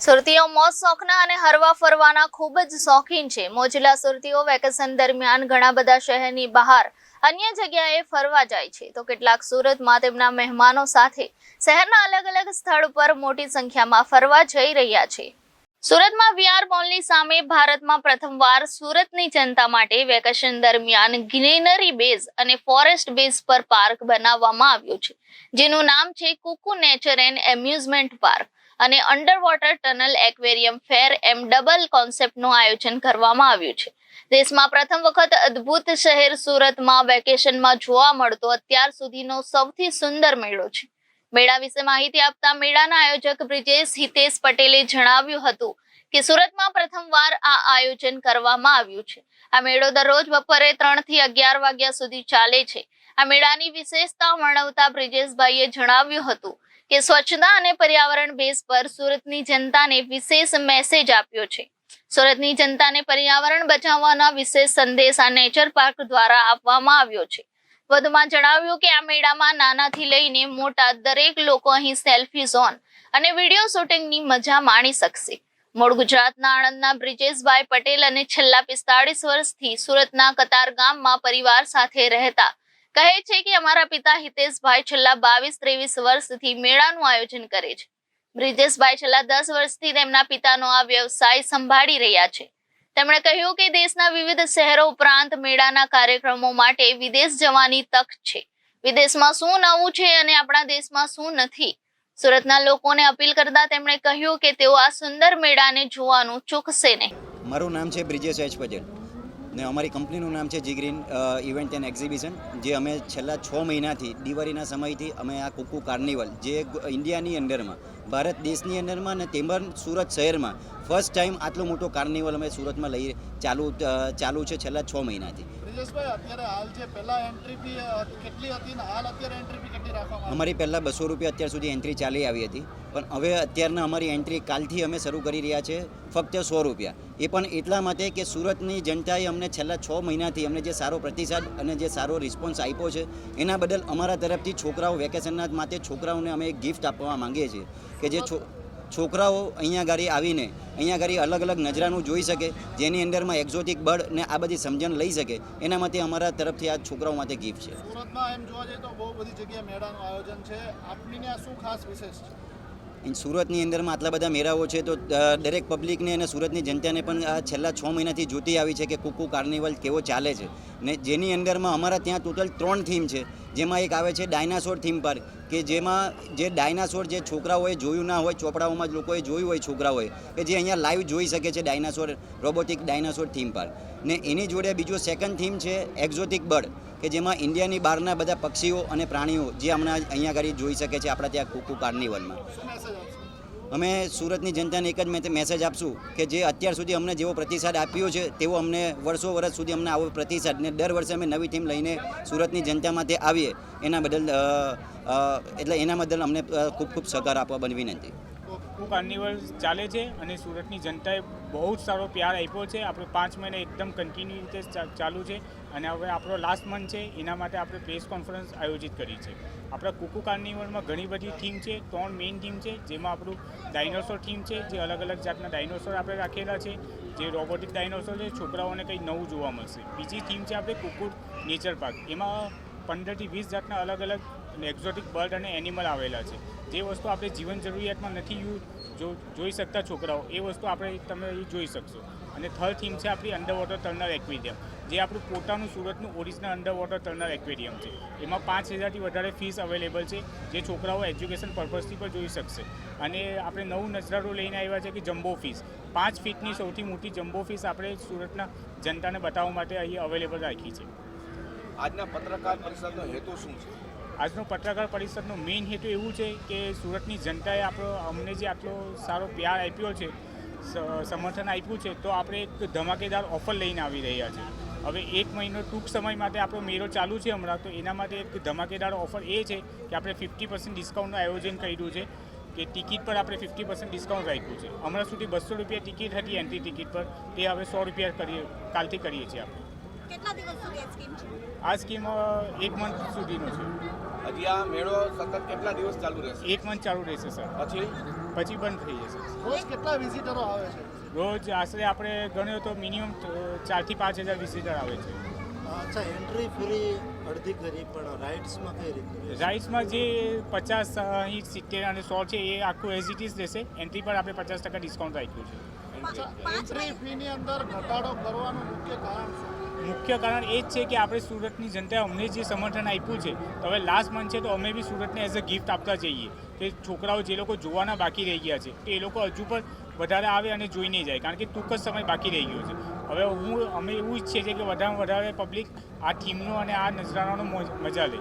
સુરતીઓ મોજ શોખના અને હરવા ફરવાના ખૂબ જ શોખીન છે. મોજલા સુરતીઓ વેકેશન દરમિયાન ઘણા બધા શહેરની બહાર અન્ય જગ્યાએ ફરવા જાય છે. તો કેટલાક સુરતમાં તેમના મહેમાનો સાથે શહેરના અલગ અલગ સ્થળ પર મોટી સંખ્યામાં ફરવા જઈ રહ્યા છે. સુરતમાં વીઆર મોલની સામે ભારતમાં પ્રથમવાર સુરતની જનતા માટે વેકેશન દરમિયાન ગ્રીનરી બેઝ અને ફોરેસ્ટ બેઝ પર પાર્ક બનાવવામાં આવ્યું છે, જેનું નામ છે Kuku nature and amusement park. અને under water tunnel aquarium fair એમ ડબલ કોન્સેપ્ટનું આયોજન કરવામાં આવ્યું છે. દેશમાં પ્રથમ વખત અદ્ભુત શહેર સુરતમાં વેકેશનમાં જોવા મળતો અત્યાર સુધીનો સૌથી સુંદર મેળો છે. મેળા વિશે માહિતી આપતા મેળાના આયોજક બ્રિજેશ હિતેશ પટેલે જણાવ્યું હતું કે સુરતમાં પ્રથમવાર આ આયોજન કરવામાં આવ્યું છે. આ મેળો દરરોજ બપોરે ત્રણથી અગિયાર વાગ્યા સુધી ચાલે છે. આ મેળાની વિશેષતા વર્ણવતા બ્રિજેશભાઈએ જણાવ્યું હતું કે સ્વચ્છતા અને પર્યાવરણ બેઝ પર સુરતની જનતાને વિશેષ મેસેજ આપ્યો છે. સુરતની જનતાને પર્યાવરણ બચાવવાના વિશેષ સંદેશ આ નેચર પાર્ક દ્વારા આપવામાં આવ્યો છે. વધુમાં જણાવ્યું કે આ મેળામાં નાનાથી લઈને મોટા દરેક લોકો અહીં સેલ્ફી ઝોન અને વીડિયો શૂટિંગની મજા માણી શકશે. મૂળ ગુજરાતના આણંદના બ્રિજેશભાઈ પટેલ અને છેલ્લા પિસ્તાળીસ વર્ષથી સુરતના કતાર ગામમાં પરિવાર સાથે રહેતા કહે છે કે અમારા પિતા હિતેશભાઈ છેલ્લા બાવીસ, ત્રેવીસ વર્ષથી મેળાનું આયોજન કરે છે. બ્રિજેશભાઈ છેલ્લા દસ વર્ષથી તેમના પિતાનો આ વ્યવસાય સંભાળી રહ્યા છે. તેમણે કહ્યું કે દેશના વિવિધ શહેરો ઉપરાંત મેળાના કાર્યક્રમો માટે વિદેશ જવાની તક છે. વિદેશમાં શું નવું છે અને આપણા દેશમાં શું નથી? સુરતના લોકોને અપીલ કરતા તેમણે કહ્યું કે તેઓ આ સુંદર મેળાને જોવાનું ચૂકશે નહીં. મારું નામ છે બ્રિજેશ એચ પટેલ. ને અમારી કંપનીનું નામ છે G green event and exhibition, જે અમે છેલ્લા છ મહિનાથી દિવાળીના સમયથી અમે આ કુકુ કાર્નિવલ, જે ઇન્ડિયાની અંડરમાં ભારત દેશની અંડરમાં અને તેમજ સુરત શહેરમાં ફર્સ્ટ ટાઈમ આટલો મોટો કાર્નિવલ અમે સુરતમાં લઈ ચાલુ ચાલુ છે છેલ્લા છ મહિનાથી? અમારી પહેલાં બસો રૂપિયા અત્યાર સુધી એન્ટ્રી ચાલી આવી હતી. પણ હવે અત્યારના અમારી એન્ટ્રી કાલથી અમે શરૂ કરી રહ્યા છે ફક્ત સો રૂપિયા. એ પણ એટલા માટે કે સુરતની જનતાએ અમને છેલ્લા છ મહિનાથી અમને જે સારો પ્રતિસાદ અને જે સારો રિસ્પોન્સ આપ્યો છે એના બદલ અમારા તરફથી છોકરાઓ વેકેશનના માટે છોકરાઓને અમે એક ગિફ્ટ આપવા માંગીએ છીએ કે જે છો છોકરાઓ અહીંયા ગાડી આવીને અહીંયા ગાડી અલગ અલગ નજરાનું જોઈ શકે જેની અંદરમાં એક્ઝોટિક બર્ડ ને આ બધી સમજણ લઈ શકે એના માટે અમારા તરફથી આ છોકરાઓ માટે ગિફ્ટ છે. સુરતમાં એમ જોવા જઈએ તો બહુ બધી જગ્યાએ મેળાનું આયોજન છે. આપની આ શું ખાસ વિશેષ છે? સુરતની અંદરમાં આટલા બધા મેળાઓ છે તો દરેક પબ્લિકને અને સુરતની જનતાને પણ આ છેલ્લા છ મહિનાથી જોતી આવી છે કે કુકુ કાર્નિવલ કેવો ચાલે છે ને જેની અંદરમાં અમારા ત્યાં ટોટલ ત્રણ થીમ છે. જેમાં એક આવે છે ડાયનાસોર થીમ પાર્ક કે જેમાં જે ડાયનાસોર જે છોકરાઓએ જોયું ના હોય, ચોપડાઓમાં જ લોકોએ જોયું હોય છોકરાઓએ, કે જે અહીંયા લાઈવ જોઈ શકે છે dinosaur robotic dinosaur theme park ને એની જોડે બીજો સેકન્ડ થીમ છે એક્ઝોટિક બર્ડ કે જેમાં ઇન્ડિયાની બહારના બધા પક્ષીઓ અને પ્રાણીઓ જે હમણાં અહીંયા આગળ જોઈ શકે છે આપણા ત્યાં કુકુ કાર્નિવલમાં અમે સુરતની જનતાને એક જ મેસેજ આપશું કે જે અત્યાર સુધી અમને જેવો પ્રતિસાદ આપ્યો છે, તેવો અમને વર્ષો વર્ષ સુધી અમને આવો પ્રતિસાદ ને દર વર્ષે અમે નવી ટીમ લઈને સુરતની જનતામાં તે આવીએ. એના બદલ એટલે એના બદલ અમને ખૂબ ખૂબ સહકાર આપવા બની વિનંતી. કુકુ કાર્નિવલ ચાલે છે અને સુરતની જનતાએ બહુ જ સારો પ્યાર આપ્યો છે. આપણે પાંચ મહિના એકદમ કન્ટિન્યુ રીતે ચાલુ છે અને હવે આપણો લાસ્ટ મંથ છે, એના માટે આપણે પ્રેસ કોન્ફરન્સ આયોજિત કરી છે. આપણા કુકુ કાર્નિવલમાં ઘણી બધી થીમ છે, ત્રણ મેઇન થીમ છે, જેમાં આપણું ડાયનોસોર થીમ છે, જે અલગ અલગ જાતના ડાયનોસોર આપણે રાખેલા છે, જે રોબોટિક ડાયનોસોર છે, છોકરાઓને કંઈ નવું જોવા મળશે. બીજી થીમ છે આપણે કુકુ નેચર પાર્ક એમાં પંદરથી વીસ જાતના અલગ અલગ એક્ઝોટિક બર્ડ અને એનિમલ આવેલા છે. જે વસ્તુ આપણે જીવન જરૂરિયાતમાં નથી જો જોઈ શકતા છોકરાઓ, એ વસ્તુ આપણે તમે જોઈ શકશો. અને થર્ડ થીમ છે આપણી અંડરવોટર ટર્નર એક્વેરિયમ જે આપણું પોતાનું સુરતનું ઓરિજિનલ અંડરવોટર ટર્નર એક્વેરિયમ છે. એમાં પાંચ હજારથી વધારે ફીસ અવેલેબલ છે, જે છોકરાઓ એજ્યુકેશન પર્પઝથી પણ જોઈ શકશે. અને આપણે નવું નજરારો લઈને આવ્યા છે કે જમ્બો ફીસ પાંચ ફીટની સૌથી મોટી જમ્બો ફીસ આપણે સુરતના જનતાને બતાવવા માટે અહીં અવેલેબલ રાખી છે. આજના પત્રકાર પરિષદનો હેતુ શું છે? આજનો પત્રકાર પરિષદનો મેઇન હેતુ એવું છે કે સુરતની જનતાએ આપણો, અમને જે આટલો સારો પ્યાર આપ્યો છે સમર્થન આપ્યું છે, તો આપણે એક ધમાકેદાર ઓફર લઈને આવી રહ્યા છે. હવે એક મહિનો ટૂંક સમય માટે આપણો મેળો ચાલુ છે હમણાં, તો એના માટે એક ધમાકેદાર ઓફર એ છે કે આપણે ફિફ્ટી પર્સન્ટ ડિસ્કાઉન્ટનું આયોજન કર્યું છે, કે ટિકિટ પર આપણે ફિફ્ટી પર્સન્ટ ડિસ્કાઉન્ટ રાખ્યું છે. હમણાં સુધી બસો રૂપિયા ટિકિટ હતી એન્ટ્રી ટિકિટ પર, તે હવે સો રૂપિયા કરીએ, કાલથી કરીએ છીએ આપણે. કેટલા દિવસ સુધી આ સ્કીમ છે? આ સ્કીમ એક મંથ સુધીનો છે. હજી આ મેળો સતત કેટલા દિવસ ચાલુ રહેશે? એક મંથ ચાલુ રહેશે સર. પછી? પછી બંધ થઈ જશે રોજ કેટલા વિઝિટરો આવે છે? રોજ આશરે આપણે ગણ્યો તો મિનિમમ ચારથી પાંચ હજાર વિઝિટર આવે છે. અચ્છા એન્ટ્રી ફ્રી અડધી કરી પણ રાઇડ્સમાં કઈ રીતે રાઇડ્સમાં જે પચાસ અહીં સિત્તેર અને સો છે એ આખું એઝ ઇટ ઇઝ રહેશે. એન્ટ્રી પર આપણે પચાસ ટકા ડિસ્કાઉન્ટ રાખ્યું છે. એન્ટ્રી ફીની અંદર ઘટાડો કરવાનું મુખ્ય કારણ મુખ્ય કારણ એ જ છે કે આપણે સુરતની જનતાએ અમને જે સમર્થન આપ્યું છે, તો હવે લાસ્ટ મંથ છે તો અમે બી સુરતને એઝ અ ગિફ્ટ આપતા જઈએ. કે છોકરાઓ જે લોકો જોવાના બાકી રહી ગયા છે એ લોકો હજુ પણ વધારે આવે અને જોઈને જાય, કારણ કે ટૂંક જ સમય બાકી રહી ગયો છે. હવે હું, અમે એવું ઈચ્છીએ છીએ કે વધારેમાં વધારે પબ્લિક આ થીમનો અને આ નજરાણાનો મજા લે.